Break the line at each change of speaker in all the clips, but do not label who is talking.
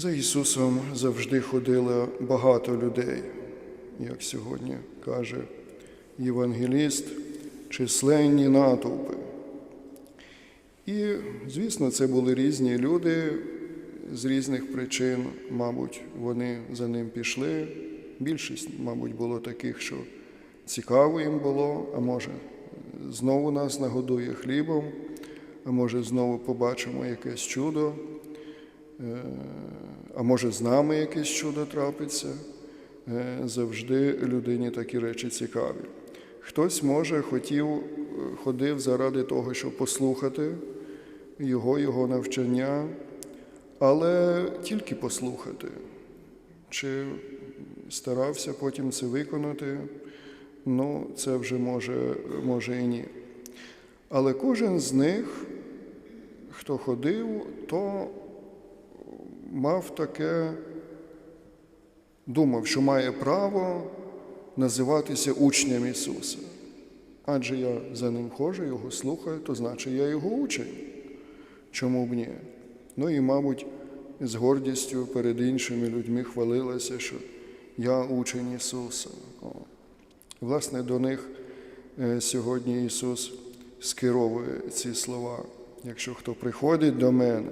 За Ісусом завжди ходило багато людей, як сьогодні каже євангеліст, численні натовпи. І, звісно, це були різні люди з різних причин, мабуть, вони за ним пішли. Більшість, мабуть, було таких, що цікаво їм було, а може, знову нас нагодує хлібом, а може, знову побачимо якесь чудо, а може, з нами якесь чудо трапиться. Е, Завжди людині такі речі цікаві. Хтось, може, хотів, е, ходив заради того, щоб послухати його, його навчання, але тільки послухати. Чи старався потім це виконати, ну, це вже може, може і ні. Але кожен з них, хто ходив, то мав таке, думав, що має право називатися учнем Ісуса. Адже я за ним ходжу, його слухаю, то значить я його учень. Чому б ні? Ну і, мабуть, з гордістю перед іншими людьми хвалилася, що я учень Ісуса. О. Власне, до них е, сьогодні Ісус скеровує ці слова. Якщо хто приходить до мене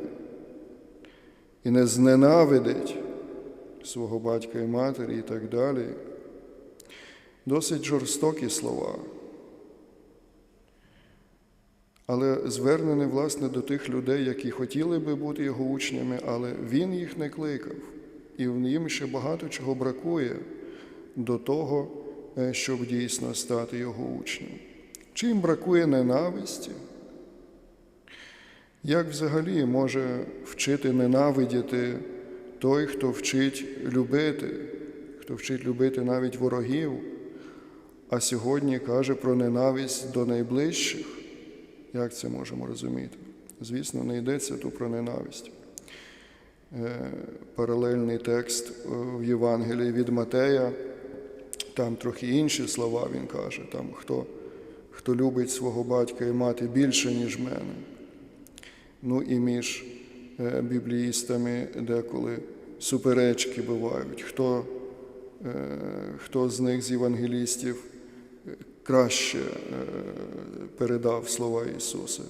і не зненавидить свого батька і матері і так далі, досить жорстокі слова. Але звернений, власне, до тих людей, які хотіли би бути його учнями, але він їх не кликав. І в їм ще багато чого бракує до того, е, щоб дійсно стати його учнем. Чи їм бракує ненависті? Як взагалі може вчити ненавидіти той, хто вчить любити, хто вчить любити навіть ворогів, а сьогодні каже про ненависть до найближчих? Як це можемо розуміти? Звісно, не йдеться тут про ненависть. Е, Паралельний текст е, в Євангелії від Матея, там трохи інші слова він каже, там хто, хто любить свого батька і мати більше, ніж мене. Ну і між е, бібліїстами деколи суперечки бувають, хто, хто з них з євангелістів краще передав слова Ісуса.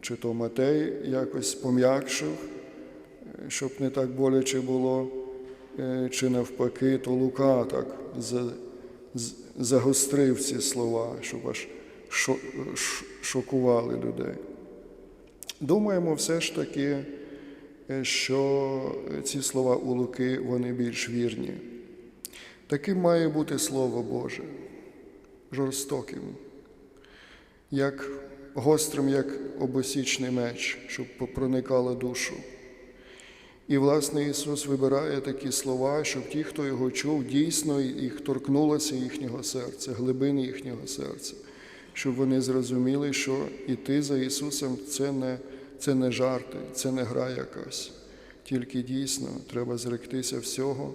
Чи то Матей якось пом'якшив, щоб не так боляче було, чи навпаки, то Лука так загострив ці слова, щоб аж шокували людей. Думаємо все ж таки, що ці слова у Луки вони більш вірні. Таким має бути Слово Боже, жорстоким, як гострим, як обосічний меч, щоб проникало душу. І, власне, Ісус вибирає такі слова, щоб ті, хто його чув, дійсно їх торкнулося їхнього серця, глибин їхнього серця, щоб вони зрозуміли, що іти за Ісусом це не, це не жарти, це не гра якась. Тільки дійсно треба зректися всього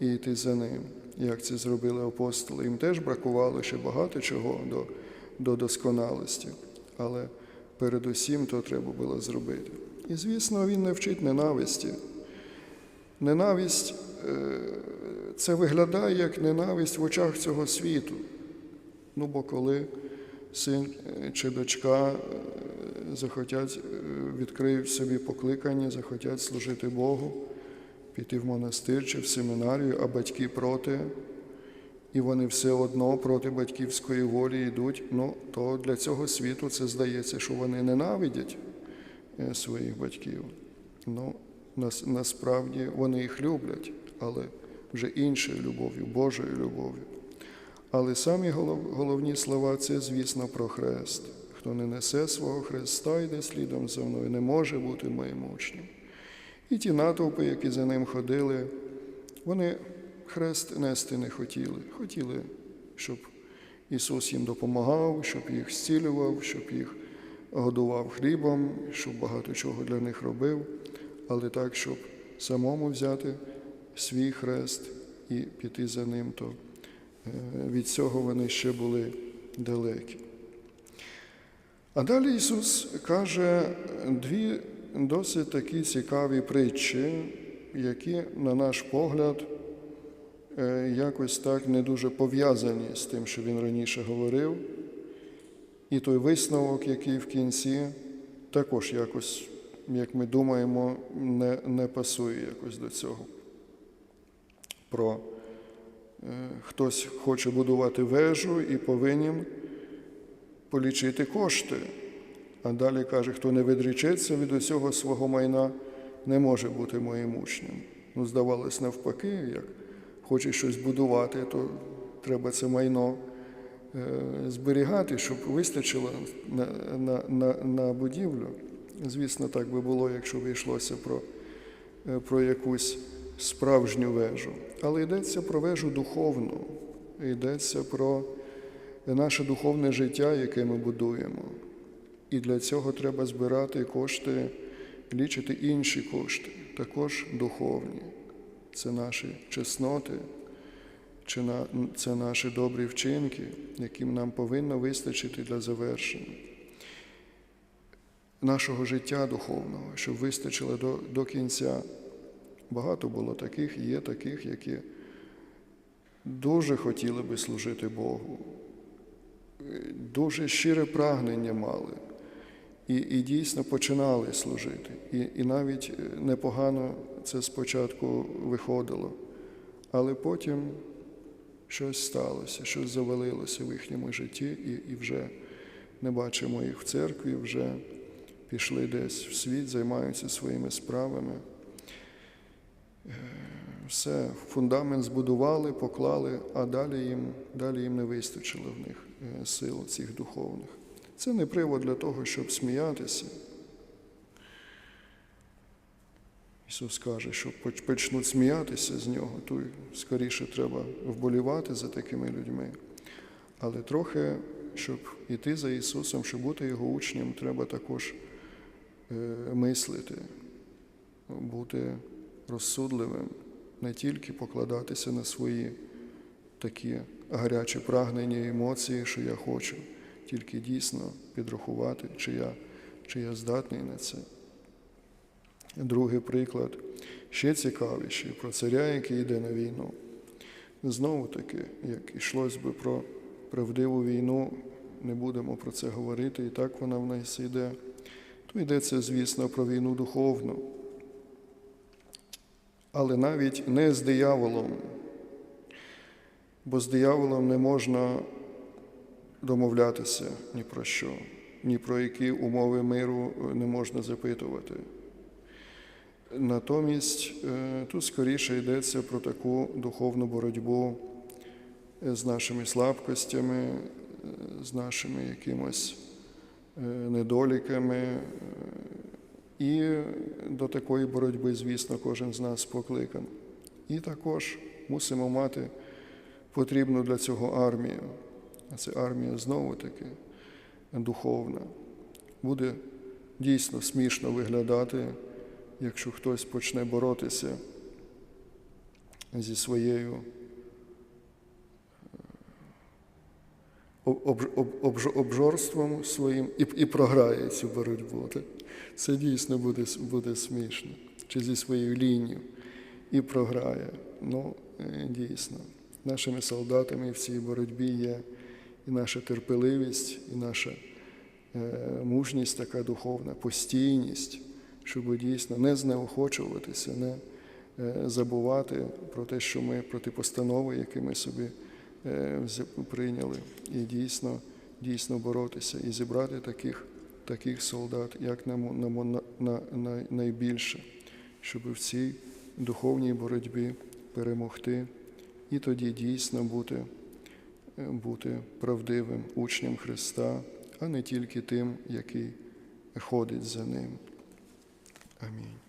і йти за ним, як це зробили апостоли. Їм теж бракувало ще багато чого до, до досконалості, але передусім то треба було зробити. І, звісно, він не вчить ненависті. Ненависть це виглядає як ненависть в очах цього світу. Ну, бо коли син чи дочка захотять відкриють собі покликання, захотять служити Богу, піти в монастир чи в семінарію, а батьки проти, і вони все одно проти батьківської волі йдуть, ну, то для цього світу це здається, що вони ненавидять своїх батьків. Ну, нас, насправді вони їх люблять, але вже іншою любов'ю, Божою любов'ю. Але самі голов, головні слова це, звісно, про хрест. Хто не несе свого Христа, йде слідом за мною, не може бути моїм учнем. І ті натовпи, які за ним ходили, вони хрест нести не хотіли. Хотіли, щоб Ісус їм допомагав, щоб їх зцілював, щоб їх годував хлібом, щоб багато чого для них робив, але так, щоб самому взяти свій хрест і піти за ним, то від цього вони ще були далекі. А далі Ісус каже дві досить такі цікаві притчі, які, на наш погляд, е, якось так не дуже пов'язані з тим, що він раніше говорив. І той висновок, який в кінці, також якось, як ми думаємо, не, не пасує якось до цього. Про е, хтось хоче будувати вежу і повинен полічити кошти. А далі каже, хто не відречеться від усього свого майна, не може бути моїм учнем. Ну, здавалось, навпаки, як хочеш щось будувати, то треба це майно е, зберігати, щоб вистачило на, на, на, на будівлю. Звісно, так би було, якщо б йшлося про, е, про якусь справжню вежу. Але йдеться про вежу духовну, йдеться про наше духовне життя, яке ми будуємо. І для цього треба збирати кошти, лічити інші кошти, також духовні. Це наші чесноти, це наші добрі вчинки, яким нам повинно вистачити для завершення нашого життя духовного, щоб вистачило до, до кінця. Багато було таких, є таких, які дуже хотіли би служити Богу, дуже щире прагнення мали. І, і дійсно починали служити. І, і навіть е, непогано це спочатку виходило. Але потім щось сталося, щось завалилося в їхньому житті, і, і вже не бачимо їх в церкві, вже пішли десь в світ, займаються своїми справами. Все, фундамент збудували, поклали, а далі їм, далі їм не вистачило в них е, сил цих духовних. Це не привод для того, щоб сміятися. Ісус каже, що почнуть сміятися з нього, то скоріше треба вболівати за такими людьми. Але трохи, щоб іти за Ісусом, щоб бути Його учнем, треба також е, мислити, бути розсудливим, не тільки покладатися на свої такі гарячі прагнення і емоції, що я хочу, тільки дійсно підрахувати, чи я, чи я здатний на це. Другий приклад ще цікавіший про царя, який йде на війну. Знову таки, як йшлось би про правдиву війну, не будемо про це говорити, і так вона в нас йде, то йдеться, звісно, про війну духовну. Але навіть не з дияволом, бо з дияволом не можна домовлятися ні про що, ні про які умови миру не можна запитувати. Натомість е, тут скоріше йдеться про таку духовну боротьбу е, з нашими слабкостями, е, з нашими якимось е, недоліками. І до такої боротьби, звісно, кожен з нас покликан. І також мусимо мати потрібну для цього армію. А це армія знову таки духовна. Буде дійсно смішно виглядати, якщо хтось почне боротися зі своєю е, об- об- обжорством своїм і, і програє цю боротьбу. Це дійсно буде, буде смішно. Чи зі своєю лінією і програє. Ну, е, дійсно, нашими солдатами в цій боротьбі є і наша терпеливість, і наша е, мужність, така духовна, постійність, щоб дійсно не знеохочуватися, не е, забувати про те, що ми проти постанови, які ми собі прийняли, і дійсно, дійсно боротися і зібрати таких, таких солдат, як нам, нам на, на, на, найбільше, щоб в цій духовній боротьбі перемогти і тоді дійсно бути бути правдивим учнем Христа, а не тільки тим, який ходить за ним. Амінь.